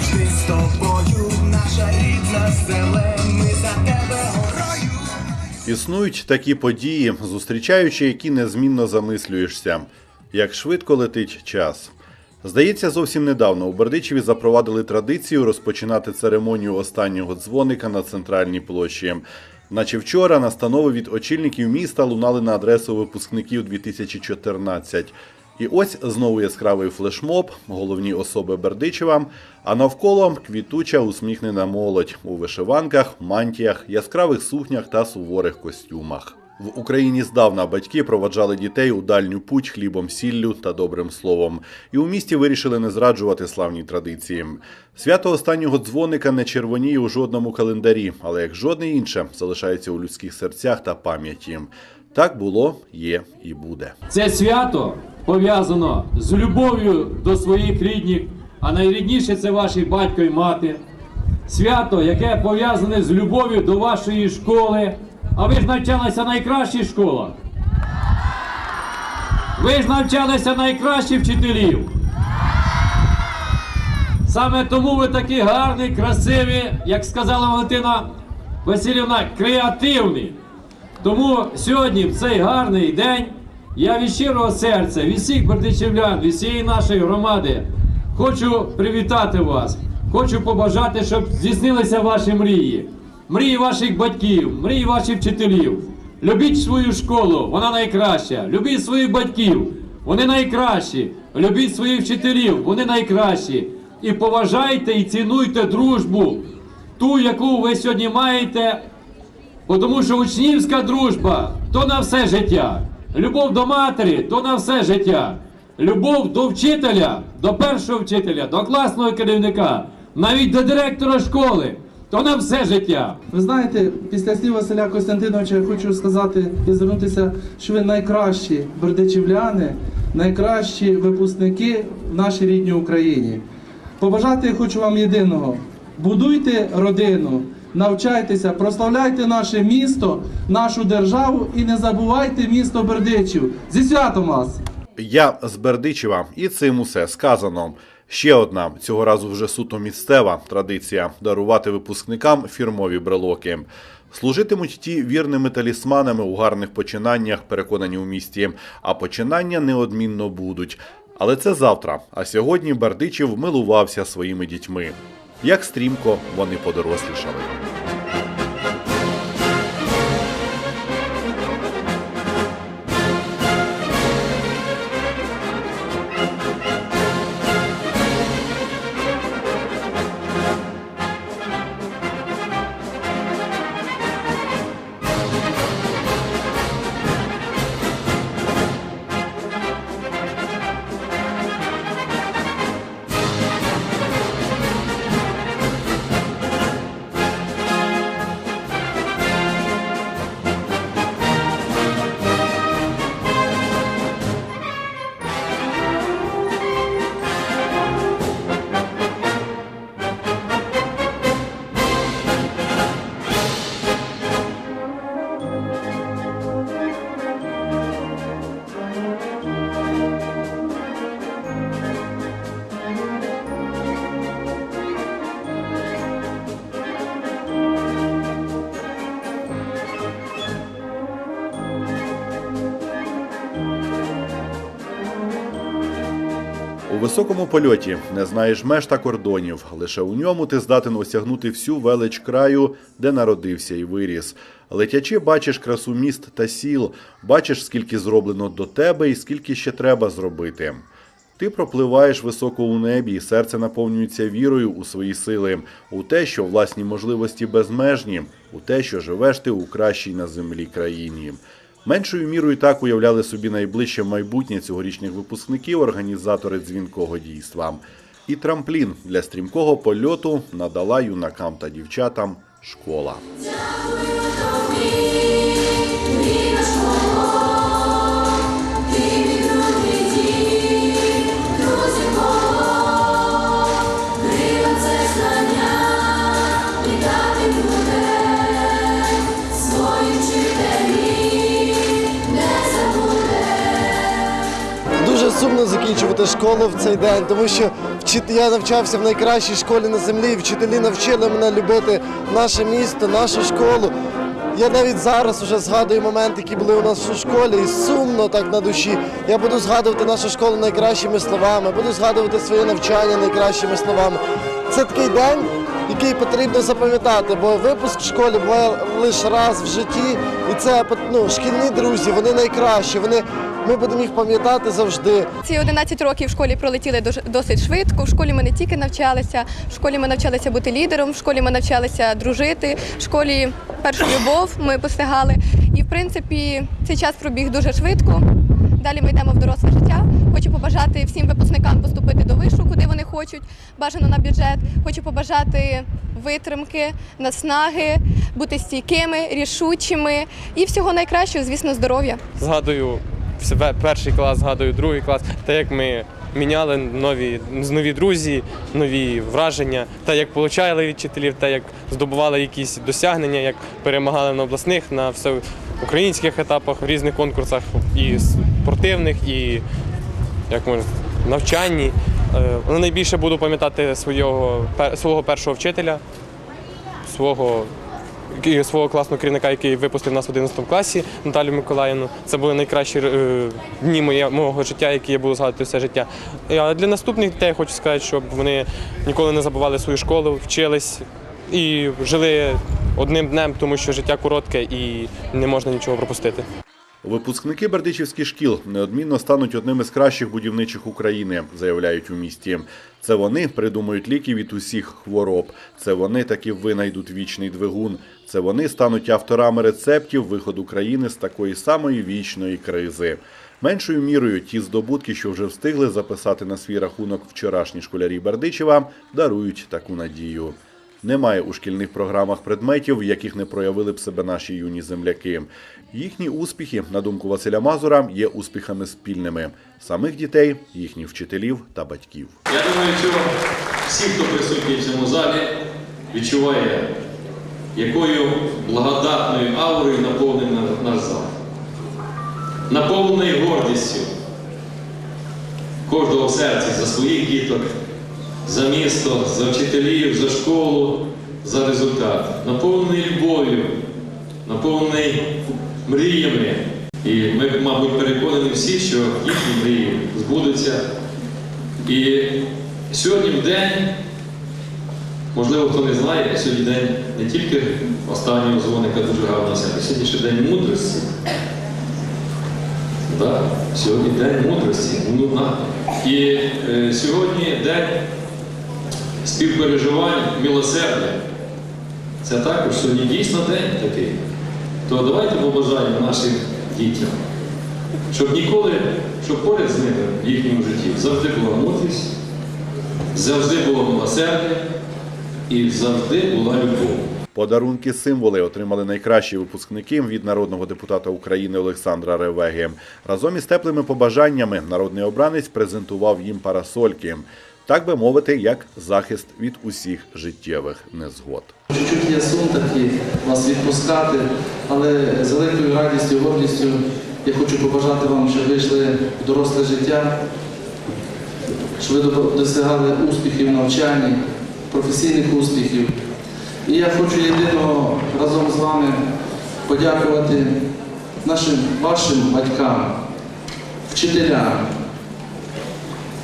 завжди з тобою, наша рідна земля, ми за тебе горою. Існують такі події, зустрічаючи які незмінно замислюєшся, як швидко летить час. Здається, зовсім недавно у Бердичеві запровадили традицію розпочинати церемонію останнього дзвоника на центральній площі. Наче вчора настанови від очільників міста лунали на адресу випускників 2014. І ось знову яскравий флешмоб, головні особи Бердичева, а навколо квітуча усміхнена молодь у вишиванках, мантіях, яскравих сукнях та суворих костюмах. В Україні здавна батьки проваджали дітей у дальню путь хлібом, сіллю та добрим словом. І у місті вирішили не зраджувати славні традиції. Свято останнього дзвоника не червоніє у жодному календарі, але як жодне інше залишається у людських серцях та пам'яті. Так було, є і буде. Це свято пов'язано з любов'ю до своїх рідних, а найрідніше це ваші батько і мати. Свято, яке пов'язане з любов'ю до вашої школи. А ви ж навчалися в найкращих школах. Ви ж навчалися найкращих вчителів. Саме тому ви такі гарні, красиві, як сказала Валентина Васильівна, креативні. Тому сьогодні, в цей гарний день, я від щирого серця, від всіх бердичівлян, від всієї нашої громади хочу привітати вас. Хочу побажати, щоб здійснилися ваші мрії, мрії ваших батьків, мрії ваших вчителів. Любіть свою школу, вона найкраща. Любіть своїх батьків, вони найкращі. Любіть своїх вчителів, вони найкращі. І поважайте і цінуйте дружбу, ту, яку ви сьогодні маєте Тому що учнівська дружба то на все життя. Любов до матері то на все життя. Любов до вчителя, до першого вчителя, до класного керівника, навіть до директора школи, то на все життя. Ви знаєте, після слів Василя Костянтиновича я хочу сказати і звернутися, що ви найкращі бердичівляни, найкращі випускники в нашій рідній Україні. Побажати я хочу вам єдиного: будуйте родину, навчайтеся, прославляйте наше місто, нашу державу і не забувайте місто Бердичів. Зі святом вас! Я з Бердичева, і цим усе сказано. Ще одна цього разу вже суто місцева традиція дарувати випускникам фірмові брелоки. Служитимуть ті вірними талісманами у гарних починаннях, переконані у місті. А починання неодмінно будуть. Але це завтра. А сьогодні Бердичев милувався своїми дітьми. Як стрімко вони подорослішали. Високому польоті не знаєш меж та кордонів. Лише у ньому ти здатен осягнути всю велич краю, де народився і виріс. Летячи, бачиш красу міст та сіл, бачиш, скільки зроблено до тебе і скільки ще треба зробити. Ти пропливаєш високо у небі, і серце наповнюється вірою у свої сили, у те, що власні можливості безмежні, у те, що живеш ти у кращій на землі країні. Меншою мірою так уявляли собі найближче майбутнє цьогорічних випускників організатори дзвінкого дійства. І трамплін для стрімкого польоту надала юнакам та дівчатам школа. Сумно закінчувати школу в цей день, тому що я навчався в найкращій школі на землі. і Вчителі навчили мене любити наше місто, нашу школу. Я навіть зараз вже згадую моменти, які були у нас у школі, і сумно так на душі. Я буду згадувати нашу школу найкращими словами, буду згадувати своє навчання найкращими словами. Це такий день, який потрібно запам'ятати, бо випуск в школі буває лише раз в житті, і це ну, шкільні друзі, вони найкращі. Вони ми будемо їх пам'ятати завжди. Ці 11 років в школі пролетіли досить швидко. В школі ми не тільки навчалися, в школі ми навчалися бути лідером, в школі ми навчалися дружити, в школі першу любов ми постигали. І в принципі цей час пробіг дуже швидко. Далі ми йдемо в доросле життя. Хочу побажати всім випускникам поступити до вишу, куди вони хочуть, бажано на бюджет. Хочу побажати витримки, наснаги, бути стійкими, рішучими і всього найкращого, звісно, здоров'я. згадую перший клас, згадую другий клас, те, як ми міняли нові, нові друзі, нові враження, те, як получали від вчителів, те, як здобували якісь досягнення, як перемагали на обласних, на всеукраїнських етапах, в різних конкурсах, і спортивних, і як можна, навчанні. Е, Але найбільше буду пам'ятати свого, свого першого вчителя, свого свого класного керівника, який випустив нас в 11 класі, Наталію Миколаївну. Це були найкращі е, дні моєго життя, які я буду згадувати все життя. А для наступних дітей хочу сказати, щоб вони ніколи не забували свою школу, вчились і жили одним днем, тому що життя коротке і не можна нічого пропустити. Випускники бердичівських шкіл неодмінно стануть одним із кращих будівничих України, заявляють у місті. Це вони придумають ліки від усіх хвороб. Це вони таки винайдуть вічний двигун. Це вони стануть авторами рецептів виходу країни з такої самої вічної кризи. Меншою мірою ті здобутки, що вже встигли записати на свій рахунок вчорашні школярі Бердичева, дарують таку надію. Немає у шкільних програмах предметів, в яких не проявили б себе наші юні земляки. Їхні успіхи, на думку Василя Мазура, є успіхами спільними самих дітей, їхніх вчителів та батьків. Я думаю, що всі, хто присутній в цьому залі, відчуває, якою благодатною аурою наповнений наш зал. Наповнений гордістю кожного в серці за своїх діток, за місто, за вчителів, за школу, за результат. Наповнений любов'ю, наповнений мріями. І ми, мабуть, переконані всі, що їхні мрії збудуться. І сьогодні в день, можливо, хто не знає, сьогодні день не тільки останнього дзвоника дуже гарно себе, сьогодні ще день мудрості. Да, сьогодні день мудрості. Ну. І е, сьогодні день співпереживань, милосердя. Це також сьогодні дійсно день такий. То давайте побажаємо нашим дітям, щоб ніколи, щоб поряд з ними в їхньому житті завжди була мудрість, завжди було милосердя і завжди була любов. Подарунки символи отримали найкращі випускники від народного депутата України Олександра Ревеги. Разом із теплими побажаннями народний обранець презентував їм парасольки, так би мовити, як захист від усіх життєвих незгод. Чуть-чуть є сум вас відпускати, але з великою радістю гордістю я хочу побажати вам, щоб ви йшли в доросле життя, щоб ви досягали успіхів в навчанні, професійних успіхів. І я хочу єдиного разом з вами подякувати нашим вашим батькам, вчителям,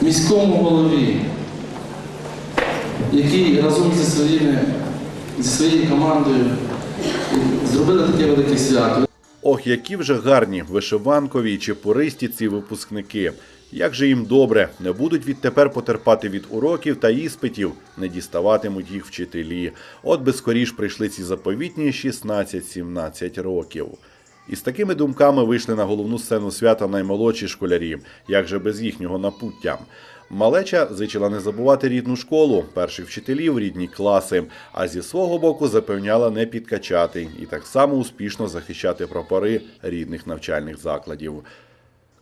міському голові, які разом зі своїми зі своєю командою зробили таке велике свято. Ох, які вже гарні вишиванкові чи пористі ці випускники. Як же їм добре, не будуть відтепер потерпати від уроків та іспитів, не діставатимуть їх вчителі. От би скоріш прийшли ці заповітні 16-17 років. І з такими думками вийшли на головну сцену свята наймолодші школярі, як же без їхнього напуття. Малеча зичила не забувати рідну школу, перших вчителів, рідні класи, а зі свого боку запевняла не підкачати і так само успішно захищати прапори рідних навчальних закладів.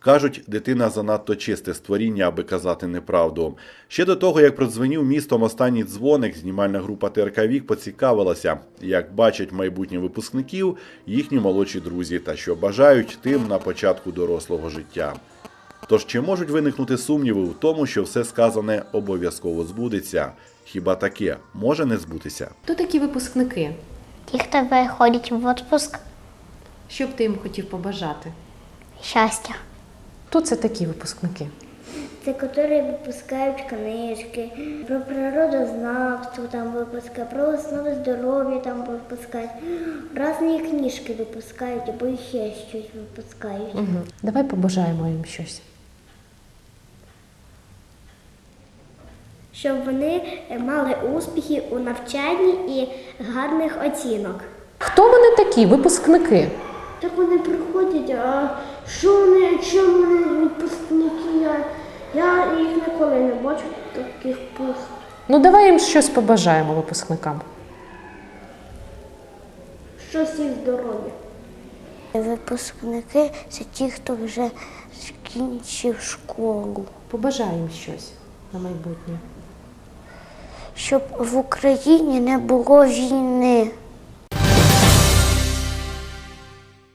Кажуть, дитина занадто чисте створіння, аби казати неправду. Ще до того, як продзвенів містом останній дзвоник, знімальна група ТРК Вік поцікавилася, як бачать майбутні випускників їхні молодші друзі та що бажають тим на початку дорослого життя. Тож чи можуть виникнути сумніви в тому, що все сказане обов'язково збудеться? Хіба таке може не збутися? Хто такі випускники? Ті, хто виходять в відпуск, Що б ти їм хотів побажати? щастя. Хто це такі випускники? Це які випускають книжки, про природознавство там випускають, про основи здоров'я там випускають, різні книжки випускають або ще щось випускають. Угу. Давай побажаємо їм щось. Щоб вони мали успіхи у навчанні і гарних оцінок. Хто вони такі, випускники? Так вони приходять, а що вони, чому вони випускники? Я, я їх ніколи не бачу таких пуст. Ну давай їм щось побажаємо випускникам. Щось їх здоров'я. Випускники це ті, хто вже закінчив школу. Побажай їм щось на майбутнє. Щоб в Україні не було війни.